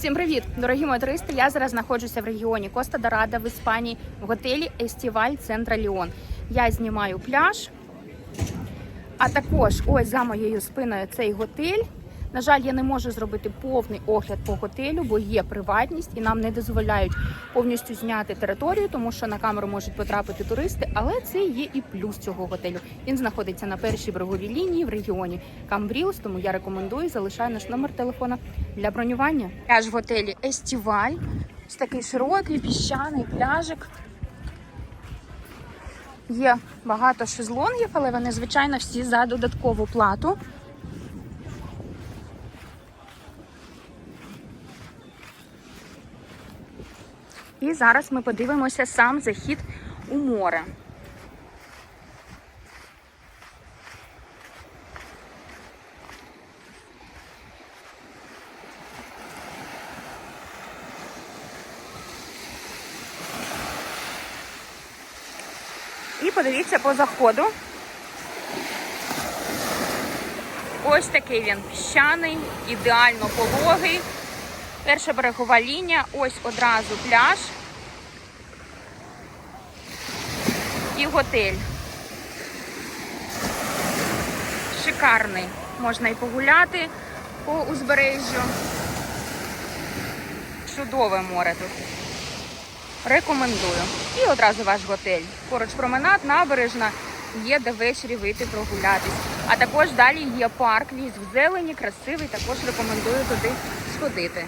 Всім привіт, дорогі мої туристи. Я зараз знаходжуся в регіоні Коста Дорада в Іспанії в готелі Естіваль Центра Ліон. Я знімаю пляж, а також ось за моєю спиною цей готель. На жаль, я не можу зробити повний огляд по готелю, бо є приватність і нам не дозволяють повністю зняти територію, тому що на камеру можуть потрапити туристи. Але це є і плюс цього готелю. Він знаходиться на першій береговій лінії в регіоні Камбріус, тому я рекомендую залишаю наш номер телефона для бронювання. Пляж в готелі Естіваль. Ось такий широкий піщаний пляжик. Є багато шезлонгів, але вони, звичайно, всі за додаткову плату. І зараз ми подивимося сам захід у море. І подивіться по заходу. Ось такий він піщаний, ідеально пологий. Перша берегова лінія, ось одразу пляж і готель. Шикарний. Можна і погуляти по узбережжю. Чудове море тут. Рекомендую. І одразу ваш готель. Поруч променад, набережна, є де ввечері вийти прогулятись. А також далі є парк, ліс в зелені, красивий, також рекомендую туди сходити.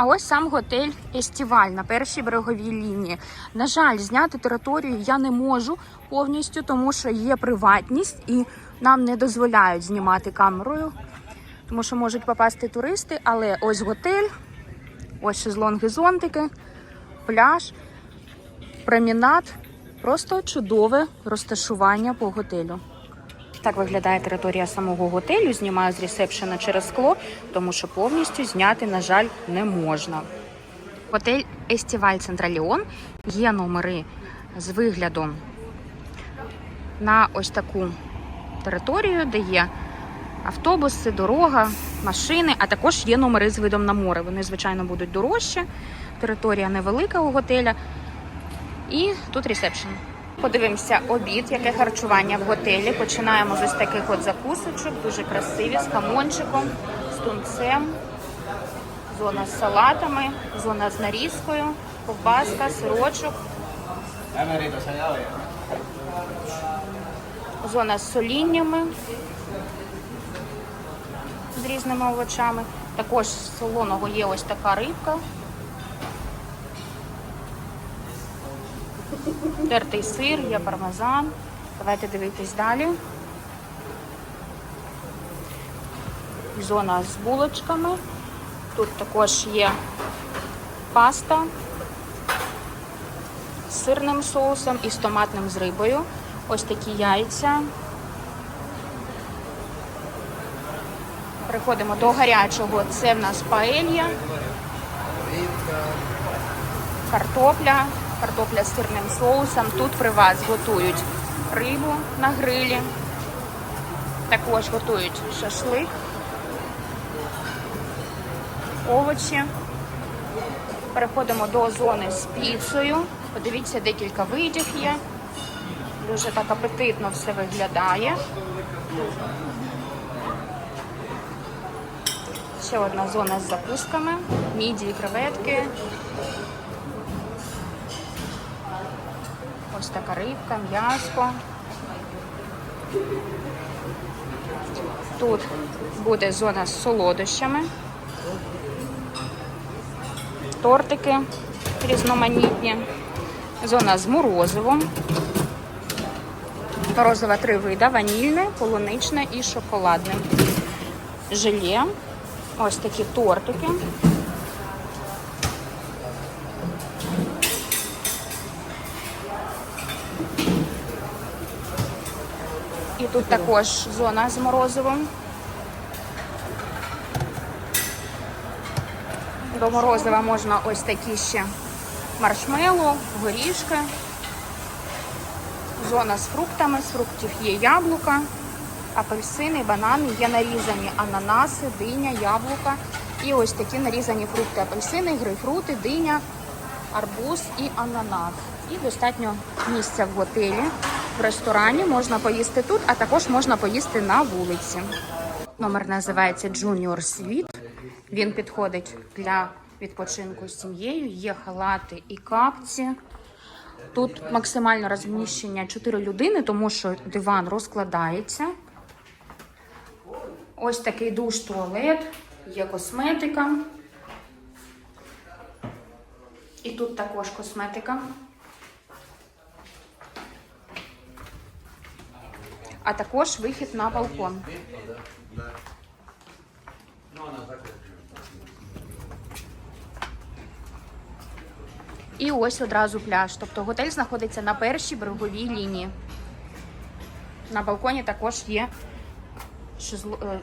А ось сам готель Естіваль на першій береговій лінії. На жаль, зняти територію я не можу повністю, тому що є приватність і нам не дозволяють знімати камерою, тому що можуть попасти туристи. Але ось готель, ось шезлонги зонтики, пляж, промінад. Просто чудове розташування по готелю. Так виглядає територія самого готелю. Знімаю з ресепшена через скло, тому що повністю зняти, на жаль, не можна. Готель Естіваль Централіон є номери з виглядом на ось таку територію, де є автобуси, дорога, машини, а також є номери з видом на море. Вони, звичайно, будуть дорожчі. Територія невелика у готеля. І тут ресепшн. Подивимося обід, яке харчування в готелі. Починаємо з ось таких от закусочок, дуже красиві, з хамончиком, з тунцем, зона з салатами, зона з нарізкою, ковбаска, сирочок, зона з соліннями з різними овочами. Також з солоного є ось така рибка. Тертий сир, є пармезан. Давайте дивитись далі. Зона з булочками. Тут також є паста з сирним соусом і з томатним з рибою. Ось такі яйця. Переходимо до гарячого. Це в нас паелья, картопля, картопля з сирним соусом. Тут при вас готують рибу на грилі. Також готують шашлик, овочі. Переходимо до зони з піцею. Подивіться, декілька видів є. Дуже так апетитно все виглядає. Ще одна зона з закусками, мідії, креветки. Ось така рибка, м'яско. Тут буде зона з солодощами, тортики різноманітні, зона з морозивом. Морозива три вида: ванільне, полуничне і шоколадне. Желе. Ось такі тортики. Тут також зона з морозивом. До морозива можна ось такі ще маршмеллоу, горішки. Зона з фруктами, з фруктів є яблука, апельсини, банани, є нарізані ананаси, диня, яблука, І ось такі нарізані фрукти: апельсини, грейпфрути, диня, арбуз і ананас. І достатньо місця в готелі. В ресторані можна поїсти тут, а також можна поїсти на вулиці. Номер називається Junior Suite. Він підходить для відпочинку з сім'єю. Є халати і капці. Тут максимальне розміщення 4 людини, тому що диван розкладається. Ось такий душ, туалет, є косметика. І тут також косметика. А також вихід на балкон. І ось одразу пляж. Тобто готель знаходиться на першій береговій лінії. На балконі також є шезл- е,